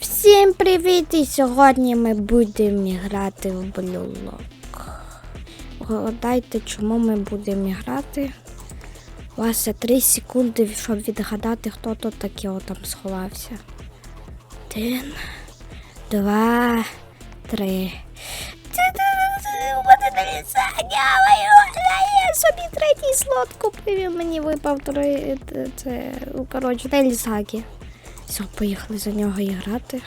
Всім привіт! І сьогодні ми будемо грати в блюлок. Гадайте, чому ми будемо грати. У вас є 3 секунди, щоб відгадати, хто тут таке там сховався. Один, два, три. Собі третій слот купив, мені випав три, це, ну, коротше, не лісаки. Все, поїхали за нього і грати.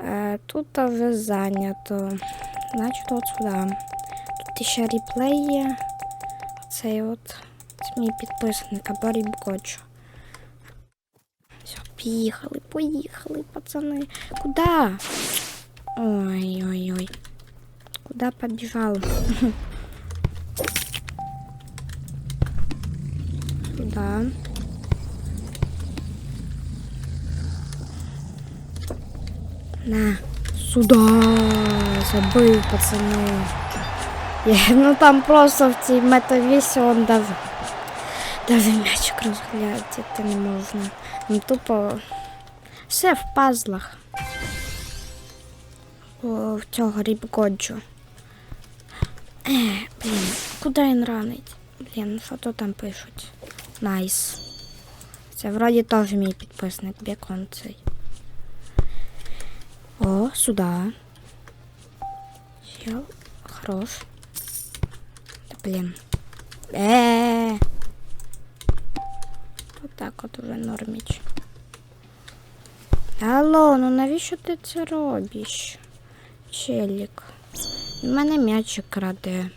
Е, тут вже зайнято. Значить, от сюди. Тут ще реплей є. Цей от. Це мій підписник, або Рібкочу. Все, поїхали, поїхали, пацани. Куда? Ой-ой-ой. Куда побежал? Сюда. На, сюда. Забив, пацани. Я, ну там просто в цій метавісі он дав. Даже м'ячик розглядати не можна. Ну тупо все в пазлах. О, в цього рібгоджу. Е, блін, куди він ранить? Блін, що то там пишуть? Найс. Це вроді теж мій підписник, бекон цей. Сюда. Сел. Хорош. Да блин. Э. Вот так от уже норміч. Алло, ну навіщо ти це робиш? Челік. У мене м'ячик краде.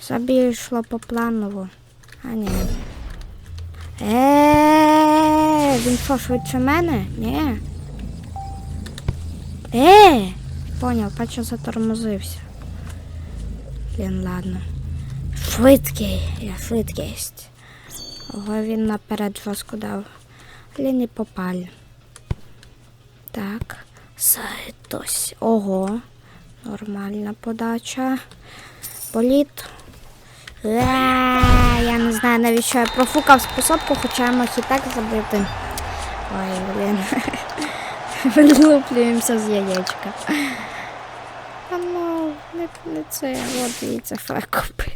Собі йшло по планову. А ні. Е, він що, швидше мене? Ні. Е, понял, бачу, затормозився. Блін, ладно. Швидкий, я швидкість. Ого, він наперед жорстко дав. Але не попали. Так, Сайтось. Ого. Нормальна подача. Політ. Е, я не знаю, навіщо я профукав способку, хоча я мог і так забити. Ой, блін. Вилуплюємося з яєчка. А ну, не, не це, от дивіться, я купив.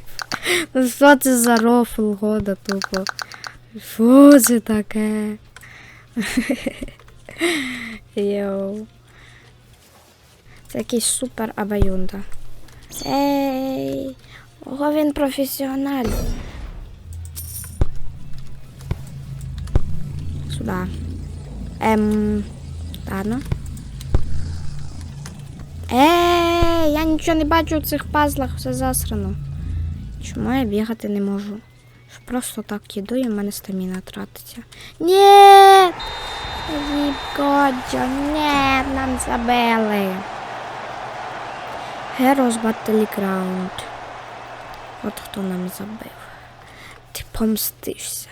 Ну що це за рофл года тупо? Що це таке? Йоу. Це якийсь супер абаюнда. Ей, ого він професіональ. Сюда. Ем, ладно. Ей, я нічого не бачу в цих пазлах, все засрано. Чому я бігати не можу? Просто так кидаю, і в мене стаміна тратиться. Ні! Вікоджо, ні, нам забили. Heroes Battleground. От хто нам забив. Ти помстишся.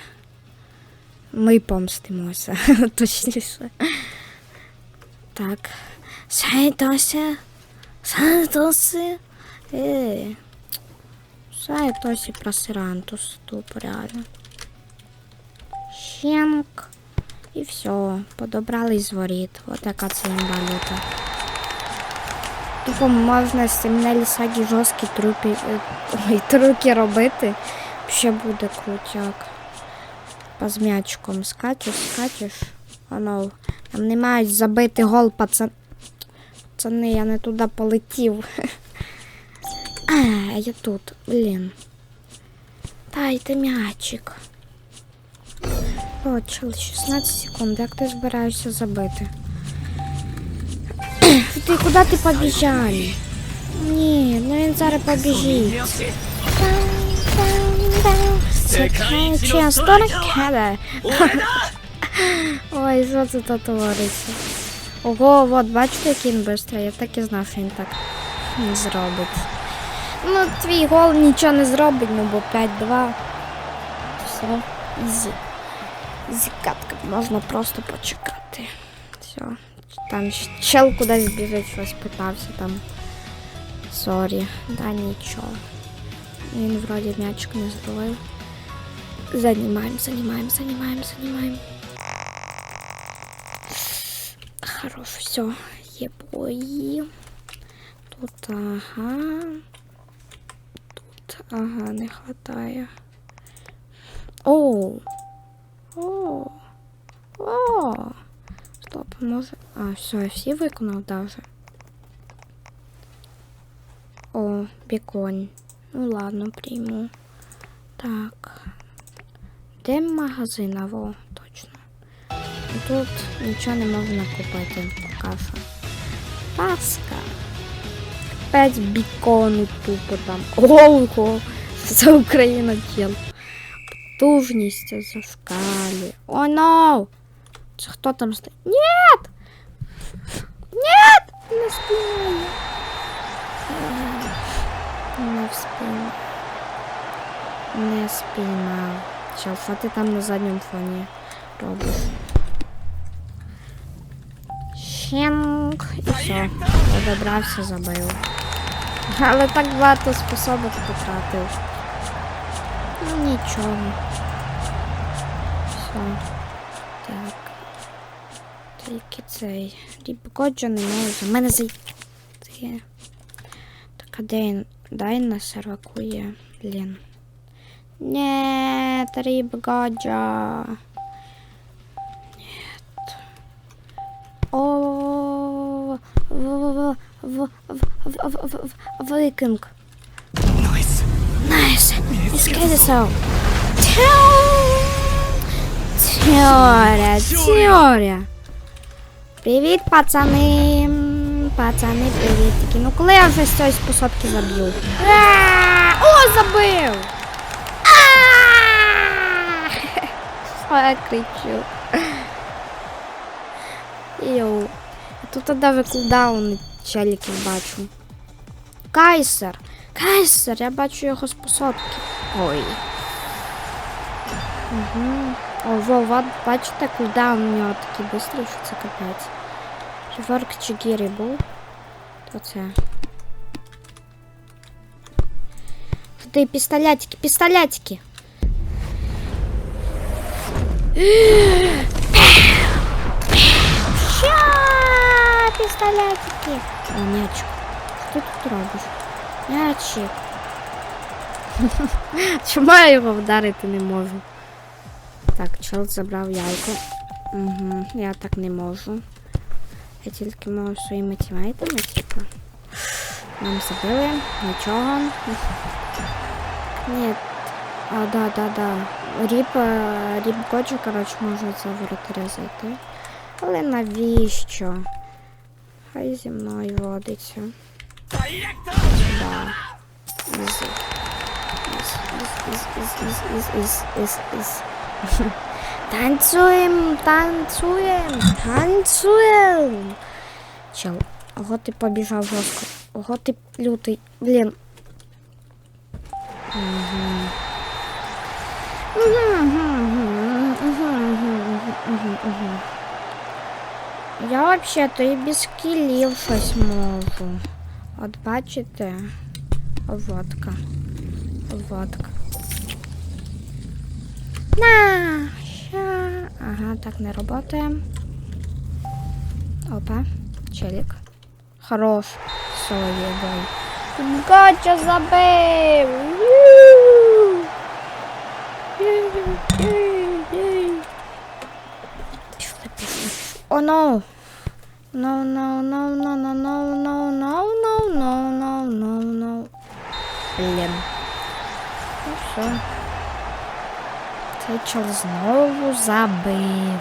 Ми помстимося, точніше. Так. Сайтося. Сайтоси. Е. Сайтосі просирантус тупо реально. Щенк. І все. Подобрали з воріт. От яка це імбалюта. Тупо можна з цим Нелісагі жорсткі трупи, е, ой, трюки робити. Ще буде крутяк. По з м'ячиком скачеш, скачеш. Воно. Там не мають забити гол, пацан. Пацани, я не туди полетів. А, я тут, блін. Дайте м'ячик. Почали 16 секунд. Як ти збираєшся забити? Ти куди ти побіжав? Ні, ну він зараз побіжить. Часто кеде. Ой, що це тут твориться? Ого, от бачите, який він швидкий. Я так і знав, що він так не зробить. Ну, твій гол нічого не зробить, ну бо 5-2. Все, ізі. Ізі катка, можна просто почекати. Все. Там чел кудись біжить, щось питався там. Сорі, да нічого. Він вроді м'ячик не зловив. Занімаємо, занімаємо, занімаємо, занімаємо. Хорош, все, є. Тут ага. Тут ага, не хватає. Оу. О. О. Стоп, може. А, все, всі виконав даже. О, біконь. Ну ладно, прийму. Так. Де магазин? А, Во, точно. Тут нічого не можна купити поки що. Паска. П'ять бікону тупо там. Ого! Це Україна чел. Потужність зашкалює. О, но! Це хто там стоїть? Нет! Нет! Не спинаю. Не вспіймав. Не спіймав. Що ти там на задньому фоні робиш? Щенк. І все. Подобрався, забив. Але так багато способок потратив. Ну нічого. Все. Так. Тільки цей. Рібкоджа не може. У мене зайти. Так, а де він? Дай на серваку є. Блін. Нет, рибгаджа. О Викинг. Найс. Найс. Іскрізисав. Теорія, теорія. Привіт, пацани. Пацани, привітки. Ну коли я вже з цієї способки заб'ю? О, забив! Я кричу. Йоу. Тут тоді викладаун челіків бачу. Кайсер! Кайсер! Я бачу його способки. Ой. Угу. О, во, вот, бачите, кулдаун у нього такий бистрий, що це капець. Реворк Чигірі був. То це. Туди пістолетики, пістолетики. Пістолетики. О, м'ячик. Що ти тут робиш? М'ячик. Чому я його вдарити не можу? Так, чел забрав яйко. Угу, я так не можу. Я тільки можу своїми тімейтами, типу. Нам забили, нічого. Ні. А, да, да, да. Ріп, е, ріп Годжу, коротше, може за воротаря зайти. Але навіщо? Хай зі мною водиться. Да. Ізі. Танцюємо, танцюємо, танцюємо. Чел, ого ти побіжав жорстко. Ого ти лютий. Блін. Угу. Угу, угу, угу, угу, угу, угу. Я взагалі-то і без кілів щось можу. От бачите? Водка. Водка. На! Ща. Ага, так не работає. Опа, челик. Хорош. Все, єбай. Гача забив! Ю! Ей-ей-ей. Пішли, пішли. О, no! No, no, no, no, no, no, no, no, no, no, no, no, no. Блін. Ну все. Цей чел знову забив.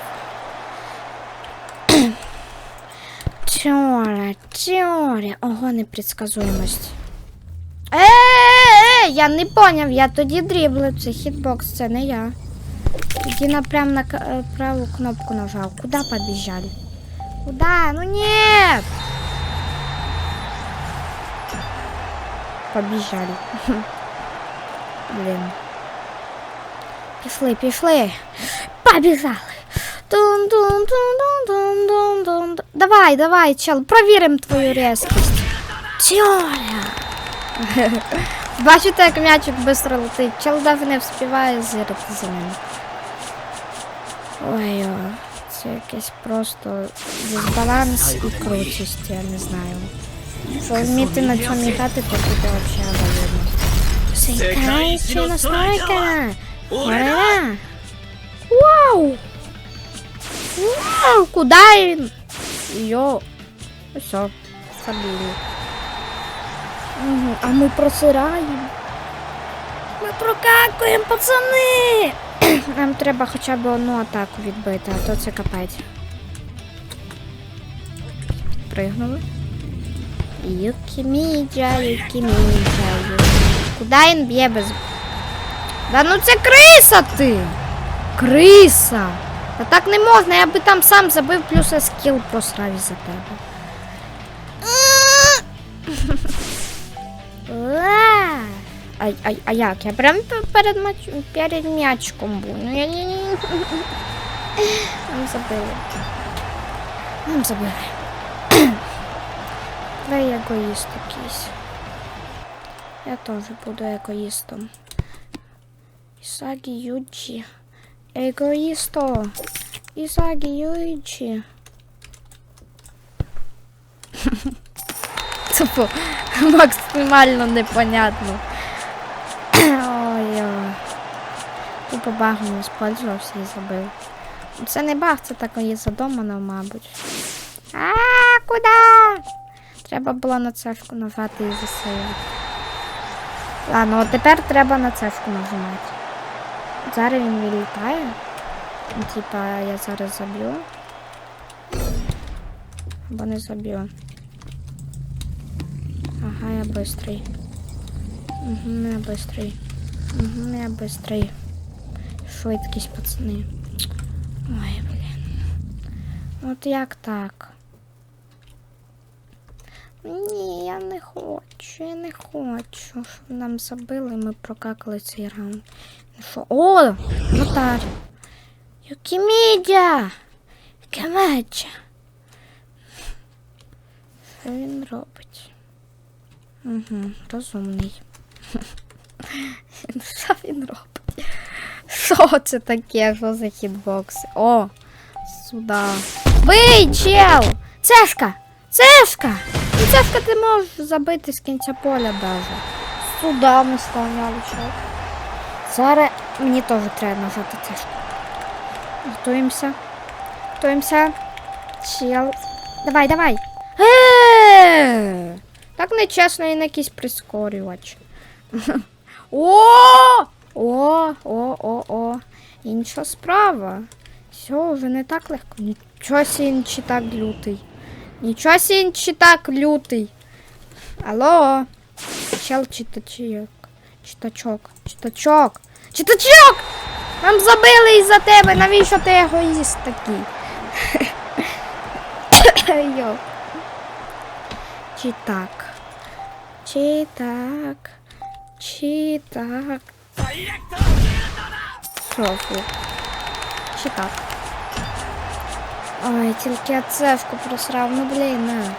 Чоря, чоря. Ого, непредсказуємость. Е, е, я не поняв, я тоді дріблю. Це хітбокс, це не я. Тоді на к- е, праву кнопку нажав. Куда побіжали? Куда? Ну нет! Побіжали. Блін. Пішли, пішли. Побігали. Тун -тун -тун -тун -тун -тун -тун. Давай, давай, чел, провіримо твою резкість. Теорія. Бачите, як м'ячик швидко летить. Чел навіть не вспіває зирити за ним. Ой, о, Це якийсь просто дисбаланс і крутість, я не знаю. Що вміти на цьому грати, то буде взагалі валюдно. Секайчі настойка! Ура! Вау! Вау! Куда він? Йо! Все, забили. А ми просираємо. Ми прокакуємо, пацани! Нам треба хоча б одну атаку відбити, а то це капець. Пригнули. Юкіміджа, юкіміджа. Куда він б'є без. Да ну це криса ти! Криса! Та так не можна, я би там сам забив, плюс я скіл просрав із-за тебе. А, а, як? Я прям перед, мач... перед м'ячком був. Ну я не. Нам забили. Нам забили. Ви егоїст якийсь. Я теж буду егоїстом. Ісагі Юджі. Егоїсто. Ісагі Юджі. Тупо максимально непонятно. Ой, ой. Тупо багом использувався і забив. Це не баг, це так і задумано, мабуть. А, куди? Треба було на цешку нажати і засилити. Ладно, от тепер треба на цешку нажимати. Зараз він вилітає. Ну, Типа я зараз заб'ю. Або не заб'ю. Ага, я быстрый. Угу, я быстрый. Угу, я быстрый. Швидкість, пацани. Ой, блін. От як так? Ні, я не хочу, я не хочу, щоб нам забили, ми прокакали цей раунд. Ну що? О! Нотар! Юкімідя! Камеджа! Що він робить? Угу, розумний. Що він робить? Що це таке? Що за хітбокси? О! Сюда. Бий, чел! Цешка! Цешка! Ну, цешка ти можеш забити з кінця поля даже. Сюда ми ставляли чел. Зараз мені теж треба нажати цешку. Готуємося. Готуємося. Чел. Давай, давай. Е! Так нечесно і на якийсь прискорювач. О! О, о, о, о. Інша справа. Все, вже не так легко. Нічого сі чи так лютий. Нічого сі чи так лютий. Алло. Чел читачок. Читачок. Читачок. Читачок! Нам забили із-за тебе. Навіщо ти егоїст такий? Йо. Чи так? Чи так? Чи так? Софу. Чи так? Ой, тільки я цевку просрав, ну блін, на.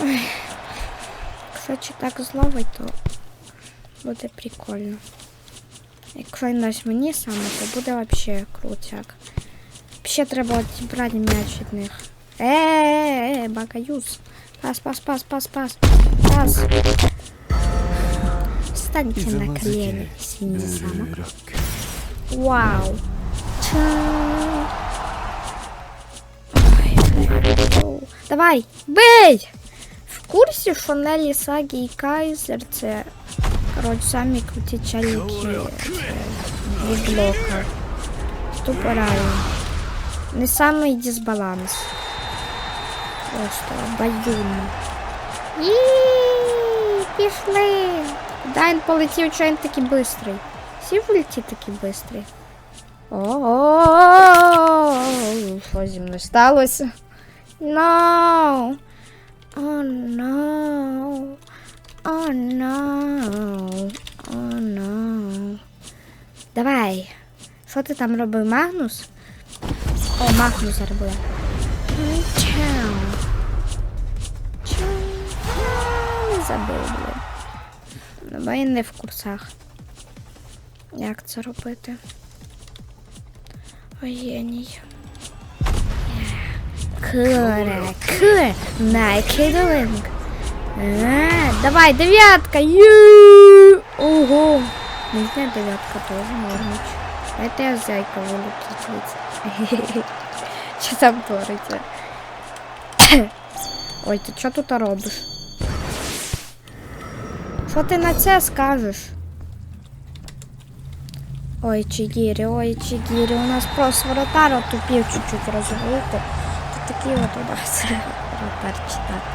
Ой. Якщо чи так зловить, то буде прикольно. Якщо він дасть мені саме, то буде взагалі крутяк. Ще треба брати м'яч від них. Е-е-е, бакаюз. Пас, пас, пас, пас, пас. Пас. Встаньте на колени, синий замок. Вау. Ой. Давай, бей! В курсі, що Нелі Сагі і Кайзер це, коротше, самі круті чайники від блока. Тупо реально. Не самий дисбаланс. Просто баюнно. Їй, пішли. Да, він полетів, що він такий бистрий. Всі вулиці такі бистрі. О, що зі мною сталося? No. Oh no. Oh no. Oh no. Давай. Що ти там робив, Магнус? О, Магнус. М, Чау. Чау. Забив, блін. Він не в курсах. Як це робити? Ой, геній. Куре, куре, найкидолинг. Е, Давай, дев'ятка. Ю. Ого. Нижня дев'ятка теж нормич. Дайте я зайка звідси. Що там твориться? Ой, ти що тут робиш? Що ти на це скажеш? Ой, Чигірі, ой, Чигірі, у нас просто воротар отупів чуть-чуть розумієте? Тут такі от у нас воротар читати.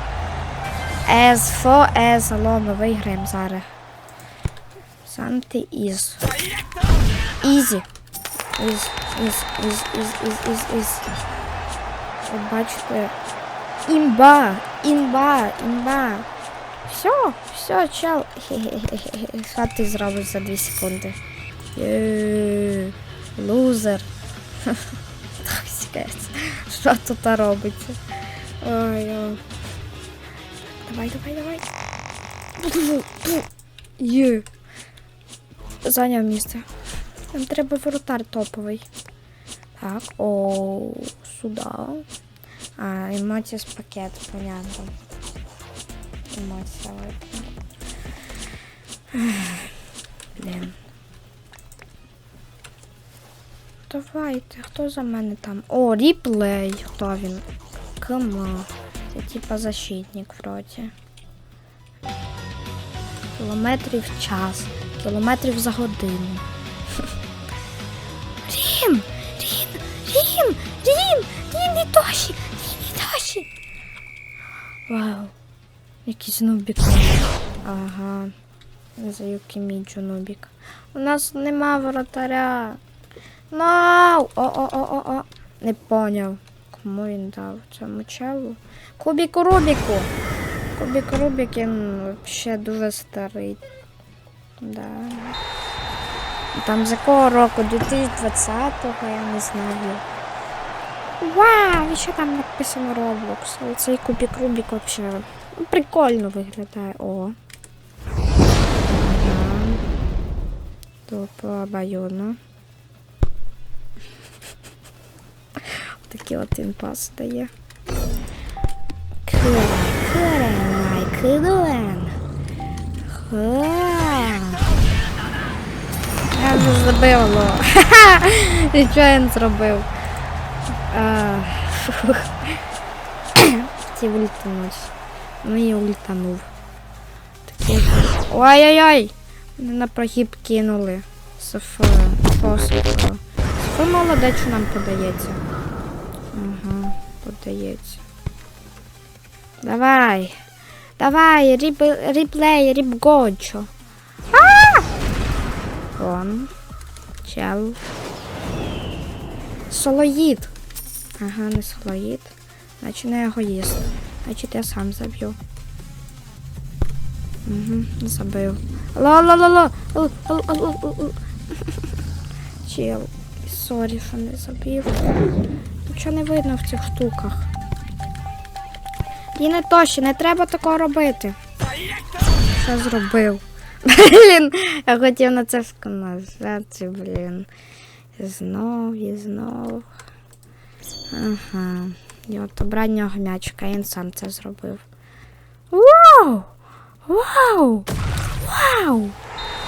As for as алло, ми виграємо зараз. Санти із. Ізі. Із, із, із, із, із, із, із. От бачите. Імба, імба, імба. Все, все, чел. Що ти зробиш за 2 секунди? Є, Лузер. Що тут робиться? Ой, ой. Давай, давай, давай. Є. Зайняв місце. Нам треба воротар топовий. Так, о, сюди. А, емоція з пакет, понятно. Емоція викину. Блін. Давайте, хто за мене там? О, ріплей. Хто він? Кама. Це типа защитник вроді. Кілометрів час. Кілометрів за годину. Рін! Рін! Рін! Рін! Рін і Тоші! Рін і Тоші! Вау. Якийсь нубік. Ага. За Юкіміджу нубік. У нас нема воротаря. Нау! О-о-о-о-о. Не поняв. Кому він дав цьому челу? Кубіку Рубіку. Кубік Рубік він взагалі дуже старий. Да. Там з якого року? 2020-го, я не знаю. Вау, і що там написано Roblox? Цей кубік Рубік взагалі прикольно виглядає. О. Тупо обоюдно. Такий от інпас дає. Куре, куре, май кидуен. Ха. Я вже забив ло. І що він зробив? А, фух. Ну і ультанув. Такий. Ой-ой-ой! Мене на прогиб кинули. Софа. Софа молодець, що нам подається. Ага, подається. Давай. Давай, ріп, ріплей, ріпгоджо. А! Вон. Чел. Солоїд. Ага, не солоїд. Значить не егоїст. Значить я сам заб'ю. Угу, забив. Ла-ла-ла-ла. Чел. Сорі, що не забив. Нічого не видно в цих штуках. І не то, ще не треба такого робити. Що зробив? Блін, я хотів на це сказати, блін. Знов і знов. Ага. І от обрання м'ячика, він сам це зробив. Вау! Вау! Вау!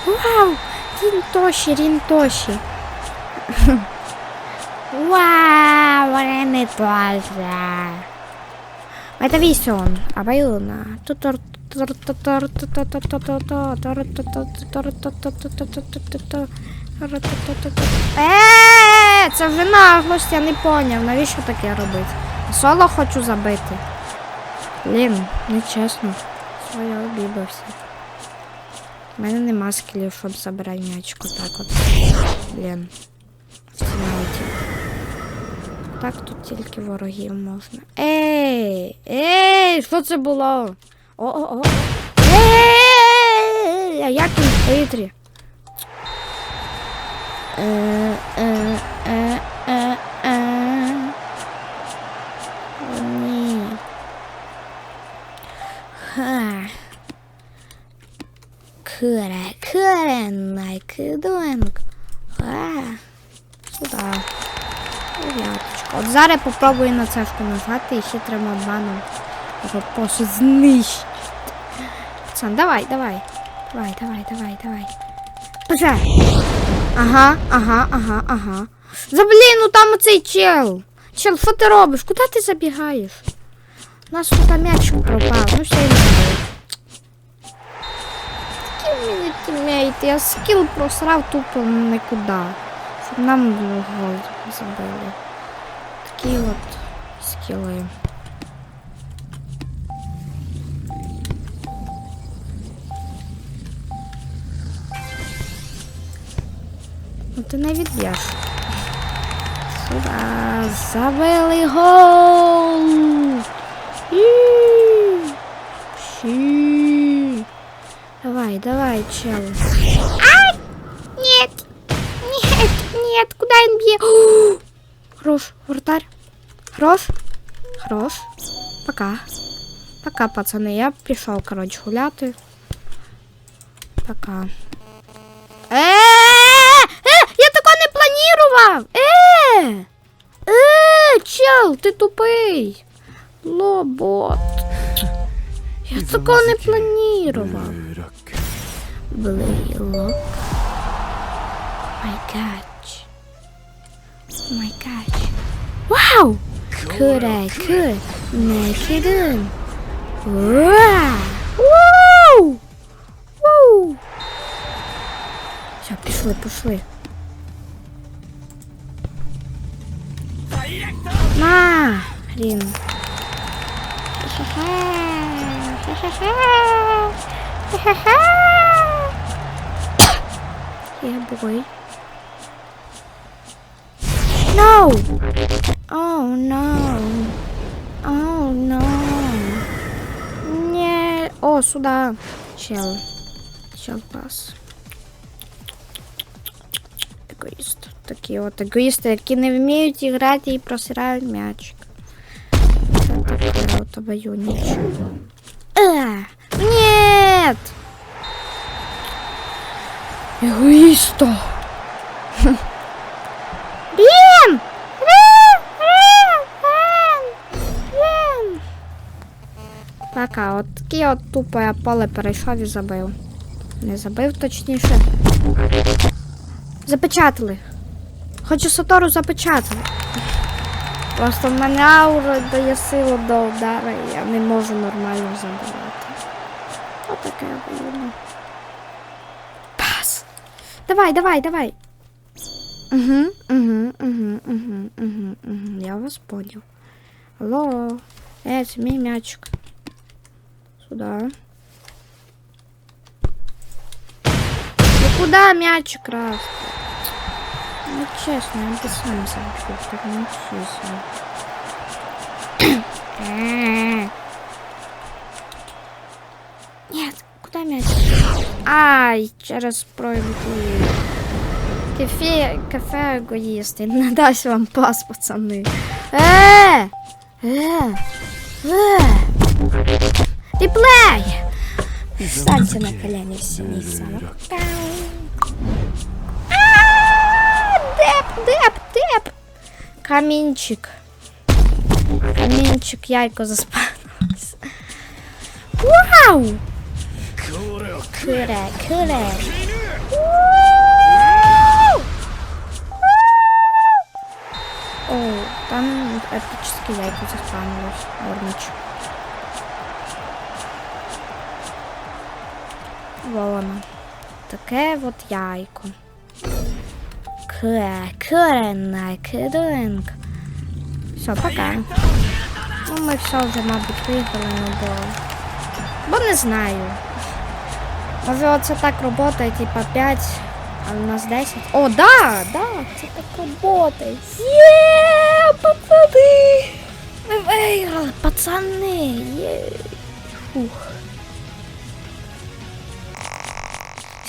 Вау! Рін Тоші, Рін Тоші. Вау, Рен Тоші. Это весон, обоюдно. Е, це вже наглость, я не поняв, навіщо таке робити? Соло хочу забити. Блін, нечесно. Своє обібався. У мене нема скілів, щоб забирати м'ячку так от. Блін. В. Так тут тільки ворогів можна. Ей! Ей! Що це було? О-о-о! Ей! А як він хитрі? Е, е, е, е, е. О, Ні. Ха. Куре, куре, найкидуенк. Ха. Сюда. Дев'яточка. От Зараз попробую на цешку нажати і хитрим обманом його просто знищити. Пацан, давай, давай. Давай, давай, давай, давай. Пожа. Ага, ага, ага, ага. За блін, ну там оцей чел. Чел, що ти робиш? Куди ти забігаєш? У нас тут м'ячик пропав. Ну все, я не знаю. Такі мене тімейти. Я скіл просрав тупо нікуди. Нам гол забили. Такі от скіли. Ну ти не відб'єш. Сюда забили гол. І. Щі. Давай, давай, чел. Ай! Нет! Нет, нет, куда он бьет? Хорош, вратарь. Хорош. Хорош. Пока. Пока, пацаны. Я пришел, короче, гуляти. Пока. Э, э, э, э я такого не планировал! Э! Е, чел, ты тупий. Лобот. Я такого не планував. Блилок. My catch. My catch. My catch. Вау! Куре, куре. Некидун. Уа! Вау! Вау! Все, пішли, пішли. На! Блін. Yeah, boy. No! Oh no! Oh no! Не. О, сюда. Чел. Чел пас. Егоїст. Такі от егоїсти, які не вміють грати і просирають м'ячик. Це таке от обоюніче. А, Нет! Егоїсто! Блін! Блін! Блін! Блін! Блін! Пока, от такі от тупо я поле перейшов і забив. Не забив точніше. Запечатали. Хочу Сатору запечатали. Просто в мене аура дає силу до удара, і я не можу нормально забивати. Отаке воюно. Пас! Давай, давай, давай. Угу, угу, угу, угу, угу, угу. Я вас понял. Алло. Це мій м'ячик. Сюда. Ну куда м'ячик раз? Ну честно, бы сам забил, так не честно. Нет, куда мяч? Ай, через проявку. Кафе, кафе эгоисты. Не дасть вам пас, пацаны. Э! Э! Э! Реплей! Встаньте на колени всі а, Деп, деп, деп! Камінчик. Камінчик, яйко заспавнилось. Вау! Куре, куре. О, там эпический яйко заспавнилось. Орничек. Вон. Таке от яйко. Куре, курена, куринка. Все, пока. Ну, ми все вже, мабуть, виграли, ну бо. Бо не знаю. Може оце так роботає, типа 5, а у нас 10. О, да, да, це так роботає. Є, пацани! Ми виграли, пацани! Є. Фух.